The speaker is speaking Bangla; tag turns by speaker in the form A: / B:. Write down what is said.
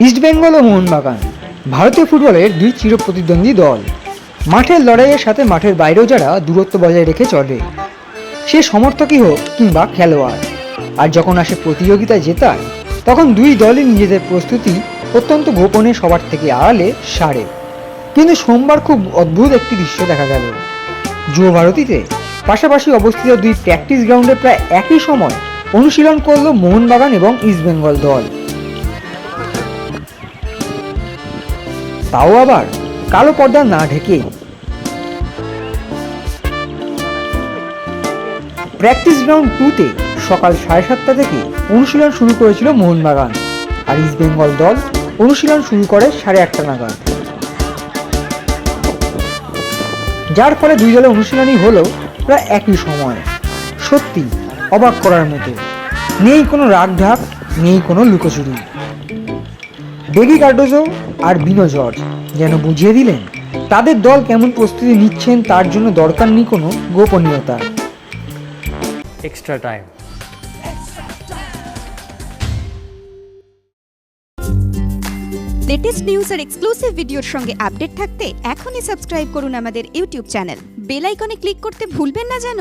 A: ইস্টবেঙ্গল ও মোহনবাগান, ভারতীয় ফুটবলের দুই চির প্রতিদ্বন্দ্বী দল। মাঠের লড়াইয়ের সাথে মাঠের বাইরেও যারা দূরত্ব বজায় রেখে চলে, সে সমর্থকই হোক কিংবা খেলোয়াড়। আর যখন আসে প্রতিযোগিতায় জেতার, তখন দুই দলই নিজেদের প্রস্তুতি অত্যন্ত গোপনে সবার থেকে আড়ালে সারে। কিন্তু সোমবার খুব অদ্ভুত একটি দৃশ্য দেখা গেল। যুব ভারতীতে পাশাপাশি অবস্থিত দুই প্র্যাকটিস গ্রাউন্ডে প্রায় একই সময় অনুশীলন করল মোহনবাগান এবং ইস্টবেঙ্গল দল। তাও আবার কালো পর্দা না ঢেকে। প্র্যাকটিস গ্রাউন্ড টুতে সকাল সাড়ে সাতটা থেকে অনুশীলন শুরু করেছিল মোহনবাগান আর ইস্টবেঙ্গল দল অনুশীলন শুরু করে সাড়ে আটটা নাগাদ। যার ফলে দুই দলের অনুশীলনই হলো প্রায় একই সময়। সত্যি অবাক করার মতো। নেই কোনো রাগ ঢাক নেই কোনো লুকোচুরি। ডেগি কার্ডোজো আর বিনো জর্জ যেন বুঝিয়ে দিলেন তাদের দল কেমন প্রস্তুতি নিচ্ছেন তার জন্য দরকার নেই কোনো গোপনীয়তা।
B: Extra time.
C: লেটেস্ট নিউজ আর এক্সক্লুসিভ ভিডিওর সঙ্গে আপডেট থাকতে এখনই সাবস্ক্রাইব করুন আমাদের ইউটিউব চ্যানেল বেল আইকনে ক্লিক করতে ভুলবেন না যেন।